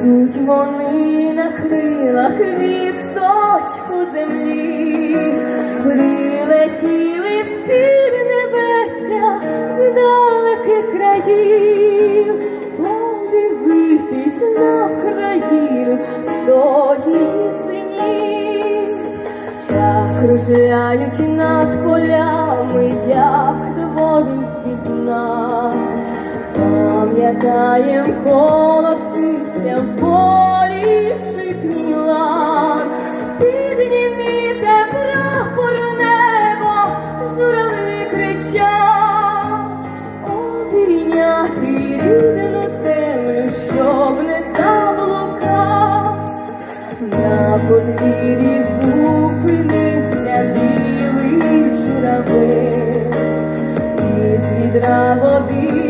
Несуть вони на крилах вісточку землі, прилетіли з під небеся з далеких країв, подивитись на Вкраїну сто сині, синів, так над полями, як доволі знать, пам'ятаєм голоси колосився в полі житній лан. Підніміте прапор в небо, журавлі кричать, обійняти рідну землю, щоб не заблукать. На подвір'ї зупинився білий журавель, із відра води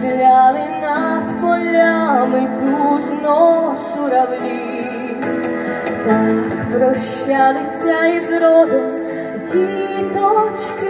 Закружляли над полями тужно журавлі, так прощалися із родом діточки